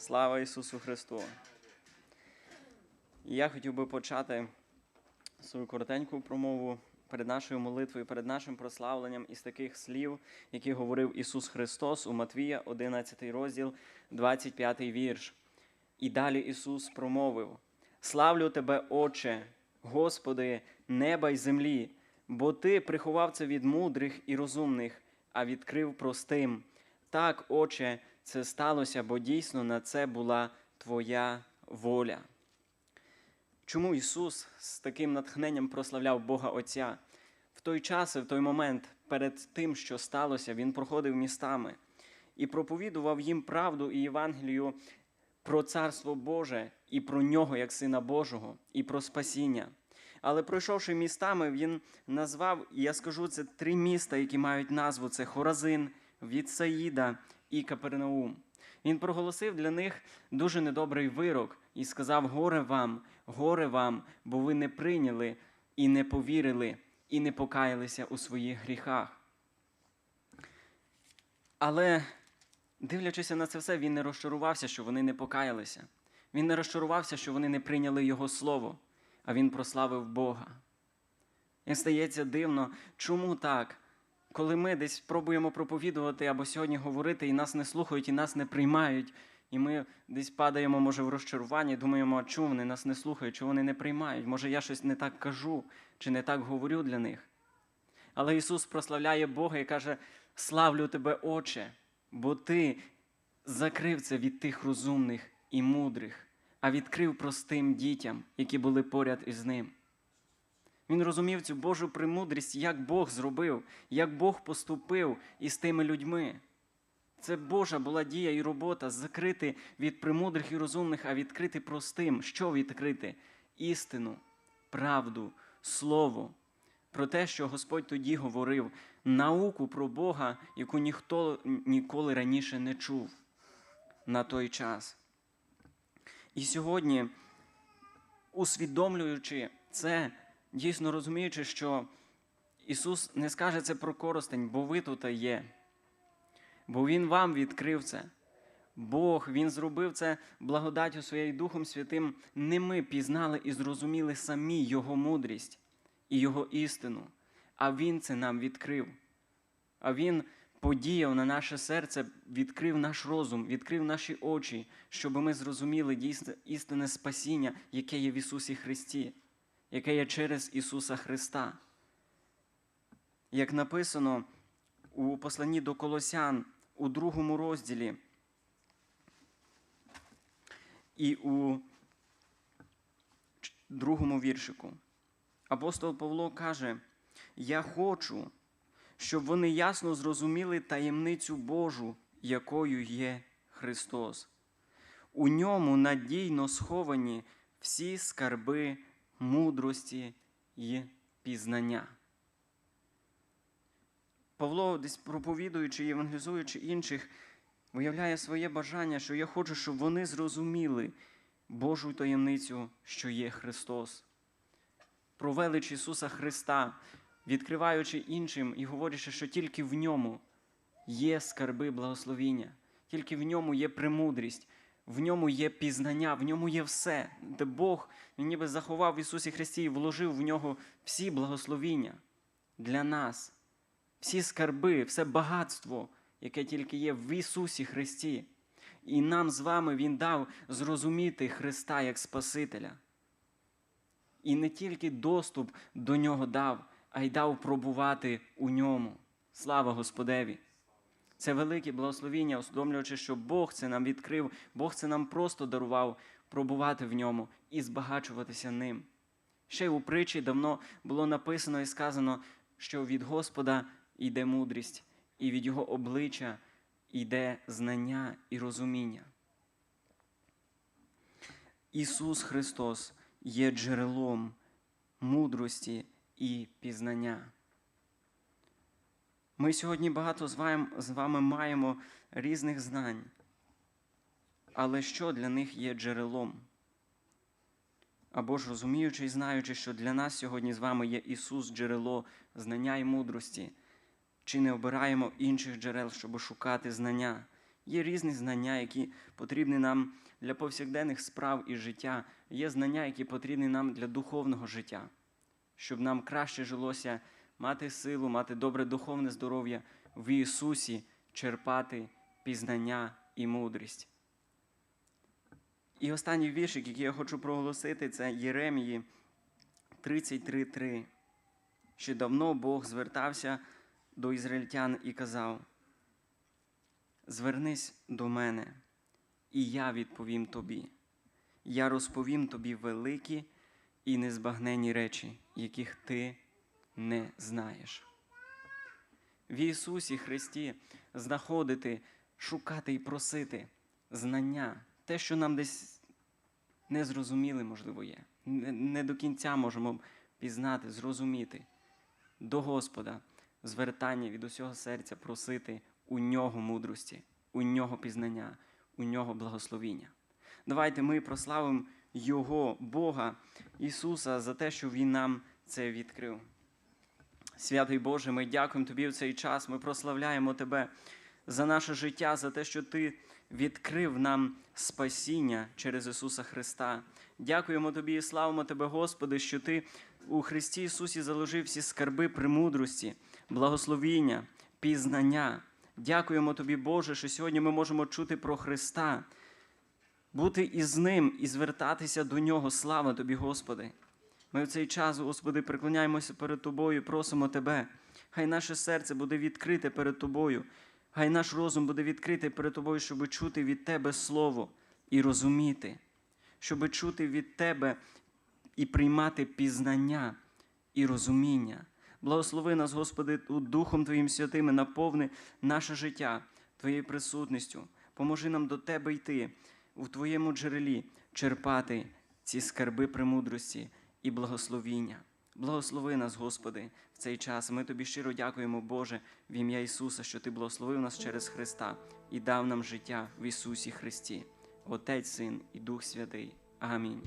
Слава Ісусу Христу! Я хотів би почати свою коротеньку промову перед нашою молитвою, перед нашим прославленням із таких слів, які говорив Ісус Христос у Матвія, 11 розділ, 25 вірш. І далі Ісус промовив: Славлю Тебе, Отче, Господи, неба й землі, бо Ти приховав це від мудрих і розумних, а відкрив простим. Так, Отче, це сталося, бо дійсно на це була Твоя воля. Чому Ісус з таким натхненням прославляв Бога Отця? В той час, і в той момент, перед тим, що сталося, Він проходив містами і проповідував їм правду і Євангелію про Царство Боже і про нього як Сина Божого, і про спасіння. Але пройшовши містами, він назвав, і я скажу, це три міста, які мають назву: це Хоразин, Вітсаїда і Капернаум. Він проголосив для них дуже недобрий вирок і сказав: Горе вам, горе вам, бо ви не прийняли і не повірили, і не покаялися у своїх гріхах. Але, дивлячись на це все, він не розчарувався, що вони не покаялися. Він не розчарувався, що вони не прийняли Його слово, а він прославив Бога. І стається дивно, чому так? Коли ми десь пробуємо проповідувати або сьогодні говорити, і нас не слухають, і нас не приймають, і ми десь падаємо, може, в розчарування, думаємо, а чому вони нас не слухають, чому вони не приймають? Може, я щось не так кажу, чи не так говорю для них. Але Ісус прославляє Бога і каже: Славлю тебе, Отче, бо Ти закрив це від тих розумних і мудрих, а відкрив простим дітям, які були поряд із ним. Він розумів цю Божу премудрість, як Бог зробив, як Бог поступив із тими людьми. Це Божа була дія і робота закрити від премудрих і розумних, а відкрити простим. Що відкрити? Істину, правду, слово. Про те, що Господь тоді говорив, науку про Бога, яку ніхто ніколи раніше не чув на той час. І сьогодні, усвідомлюючи це, дійсно розуміючи, що Ісус не скаже це про коростень, бо ви тут є. Бо Він вам відкрив це. Бог, Він зробив це благодаттю своєю Духом Святим. Не ми пізнали і зрозуміли самі Його мудрість і Його істину, а Він це нам відкрив. А Він подіяв на наше серце, відкрив наш розум, відкрив наші очі, щоб ми зрозуміли дійсне істинне спасіння, яке є в Ісусі Христі, яке є через Ісуса Христа. Як написано у посланні до Колосян у другому розділі і у другому віршику. Апостол Павло каже: Я хочу, щоб вони ясно зрозуміли таємницю Божу, якою є Христос. У ньому надійно сховані всі скарби мудрості і пізнання. Павло, десь проповідуючи, і євангелізуючи інших, виявляє своє бажання, що я хочу, щоб вони зрозуміли Божу таємницю, що є Христос. Про велич Ісуса Христа, відкриваючи іншим і говорячи, що тільки в ньому є скарби благословіння, тільки в ньому є премудрість, в ньому є пізнання, в ньому є все, де Бог Він ніби заховав в Ісусі Христі і вложив в нього всі благословіння для нас всі скарби, все багатство, яке тільки є в Ісусі Христі. І нам з вами Він дав зрозуміти Христа як Спасителя. І не тільки доступ до Нього дав, а й дав пробувати у ньому. Слава Господеві! Це велике благословіння, усвідомлюючи, що Бог це нам відкрив, Бог це нам просто дарував пробувати в ньому і збагачуватися ним. Ще й у притчі давно було написано і сказано, що від Господа йде мудрість, і від Його обличчя йде знання і розуміння. Ісус Христос є джерелом мудрості і пізнання. Ми сьогодні багато з вами, маємо різних знань, але що для них є джерелом? Або ж розуміючи і знаючи, що для нас сьогодні з вами є Ісус, джерело знання і мудрості, чи не обираємо інших джерел, щоб шукати знання, Є різні знання, які потрібні нам для повсякденних справ і життя. Є знання, які потрібні нам для духовного життя, щоб нам краще жилося мати силу, мати добре духовне здоров'я в Ісусі, черпати пізнання і мудрість. І останній віршик, який я хочу проголосити, це Єремії 33.3. Ще давно Бог звертався до ізраїльтян і казав: Звернись до мене, і я відповім тобі. Я розповім тобі великі і незбагненні речі, яких ти не знаєш. В Ісусі Христі знаходити, шукати і просити знання, те, що нам десь не зрозуміли, можливо, є. Не до кінця можемо пізнати, зрозуміти до Господа звертання від усього серця просити у нього мудрості, у нього пізнання, у нього благословіння. Давайте ми прославимо Його, Бога, Ісуса, за те, що Він нам це відкрив. Святий Боже, ми дякуємо Тобі в цей час. Ми прославляємо Тебе за наше життя, за те, що Ти відкрив нам спасіння через Ісуса Христа. Дякуємо Тобі і славимо Тебе, Господи, що Ти у Христі Ісусі заложив всі скарби премудрості, благословіння, пізнання. Дякуємо Тобі, Боже, що сьогодні ми можемо чути про Христа, бути із Ним і звертатися до Нього. Слава Тобі, Господи. Ми в цей час, Господи, приклоняємося перед Тобою, просимо Тебе. Хай наше серце буде відкрите перед Тобою, хай наш розум буде відкритий перед Тобою, щоб чути від Тебе Слово і розуміти, щоб чути від Тебе і приймати пізнання і розуміння. Благослови нас, Господи, Духом Твоїм Святим і наповни наше життя Твоєю присутністю. Поможи нам до Тебе йти у Твоєму джерелі, черпати ці скарби премудрості і благословіння. Благослови нас, Господи, в цей час. Ми Тобі щиро дякуємо, Боже, в ім'я Ісуса, що Ти благословив нас через Христа і дав нам життя в Ісусі Христі. Отець, Син і Дух Святий. Амінь.